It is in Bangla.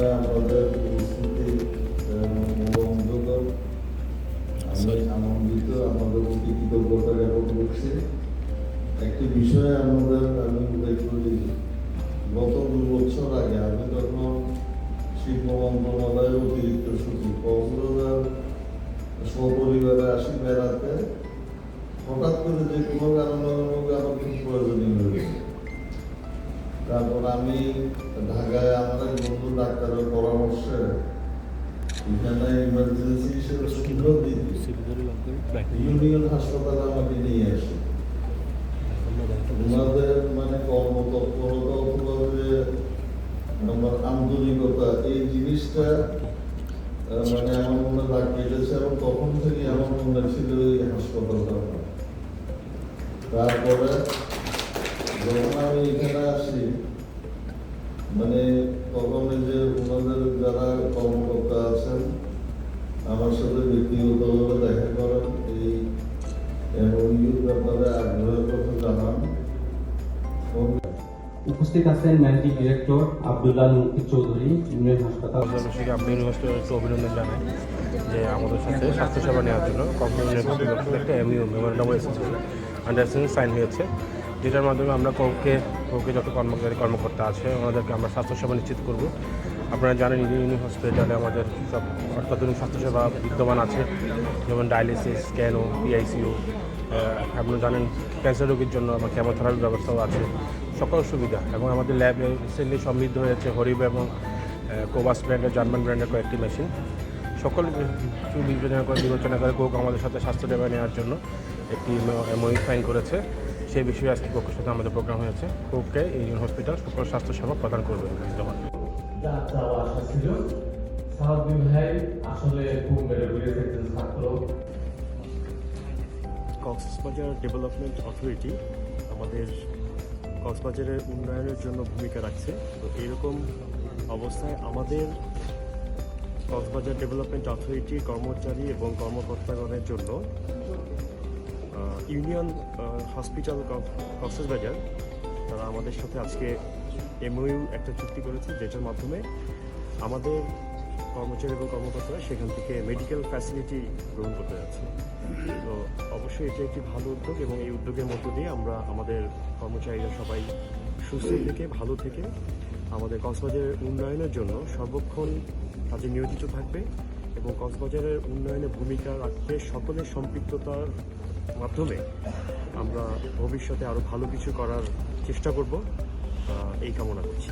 আমাদের উপস্থিতি বন্ধুগণ আমি আনন্দিত আমাদের প্রতি কৃতজ্ঞতা জ্ঞাপন করছি একটি বিষয়ে আমাদের আমি উল্লেখ করি গত দু বছর আগে আমি তখন শিল্প মন্ত্রণালয়ের অতিরিক্ত সচিব কক্সবাজার সপরিবারে আসি বেড়াতে হঠাৎ করে যে কোনো কারণে আমাকে আমার খুব প্রয়োজনীয় হয়েছে তারপর আমি ঢাকায় এক বন্ধু ডাক্তারের পরামর্শে এখানে ইমার্জেন্সি হিসেবে দিতে ইউনিয়ন হাসপাতালে আমাকে নিয়ে আসে। ওনাদের মানে কর্মতৎপরতা অথবা যে আমার আন্তরিকতা, এই জিনিসটা মানে আমার মনে দাগ কেটেছে এবং তখন থেকে আমার মনে ছিল এই হাসপাতালটা। তারপরে যখন আমি এখানে আসি মানে তখন যে ওনাদের যারা কর্মকর্তা আছেন আমার সাথে ব্যক্তিগতভাবে দেখা করেন এই এমওইউর ব্যাপারে আগ্রহের কথা জানান উপস্থিত আছেন ম্যানেজিং ডিরেক্টর আব্দুল্লাহ মুক্তি চৌধুরী, ইউনিয়ন হাসপাতাল। অবশ্যই আপনি ইউনিভার্সিটি একটু অভিনন্দন জানাই যে আমাদের সাথে স্বাস্থ্যসেবা নেওয়ার জন্য। কোম্পানির একটা এমইউ মেমোরেন্ডাম এসেছে আন্ডারস্ট্যান্ডিং সাইন হয়েছে যেটার মাধ্যমে আমরা কৌকে কৌকে যত কর্মচারী কর্মকর্তা আছে, ওনাদেরকে আমরা স্বাস্থ্যসেবা নিশ্চিত করব। আপনারা জানেন ইউনি হসপিটালে আমাদের সব অত্যাধুনিক স্বাস্থ্যসেবা বিদ্যমান আছে, যেমন ডায়ালিসিস স্ক্যানো পিআইসিউ আপনারা জানেন ক্যান্সার রোগীর জন্য আমার কেমোথেরাপির ব্যবস্থাও আছে, সকল সুবিধা। এবং আমাদের ল্যাবে রিসেন্টলি সমৃদ্ধ হয়েছে হরিব এবং কোবাস ব্র্যান্ডের জার্মান ব্র্যান্ডের কয়েকটি মেশিন সকল বিবেচনা করে বিবেচনা করে কোক আমাদের সাথে স্বাস্থ্যসেবা নেওয়ার জন্য একটি এমওই সাইন করেছে। সেই বিষয়ে আজকে কোকের সাথে আমাদের প্রোগ্রাম হয়েছে। কোককে এই হসপিটাল সকল স্বাস্থ্যসেবা প্রদান করবে। কক্সবাজার ডেভেলপমেন্ট অথরিটি আমাদের কক্সবাজারের উন্নয়নের জন্য ভূমিকা রাখছে। তো এরকম অবস্থায় আমাদের কক্সবাজার ডেভেলপমেন্ট অথরিটি কর্মচারী এবং কর্মকর্তাগণের জন্য ইউনিয়ন হসপিটাল কক্সবাজার তারা আমাদের সাথে আজকে এমওইউ একটা চুক্তি করেছে যেটার মাধ্যমে আমাদের কর্মচারী এবং কর্মকর্তারা সেখান থেকে মেডিকেল ফ্যাসিলিটি গ্রহণ করতে যাচ্ছে। তো অবশ্যই এটা একটি ভালো উদ্যোগ এবং এই উদ্যোগের মধ্য দিয়ে আমরা আমাদের কর্মচারীরা সবাই সুস্থ থেকে, ভালো থেকে আমাদের কক্সবাজারের উন্নয়নের জন্য সর্বক্ষণ কাজে নিয়োজিত থাকবে এবং কক্সবাজারের উন্নয়নে ভূমিকা রাখতে সকলের সম্পৃক্ততার মাধ্যমে আমরা ভবিষ্যতে আরও ভালো কিছু করার চেষ্টা করব এই কামনা করছি।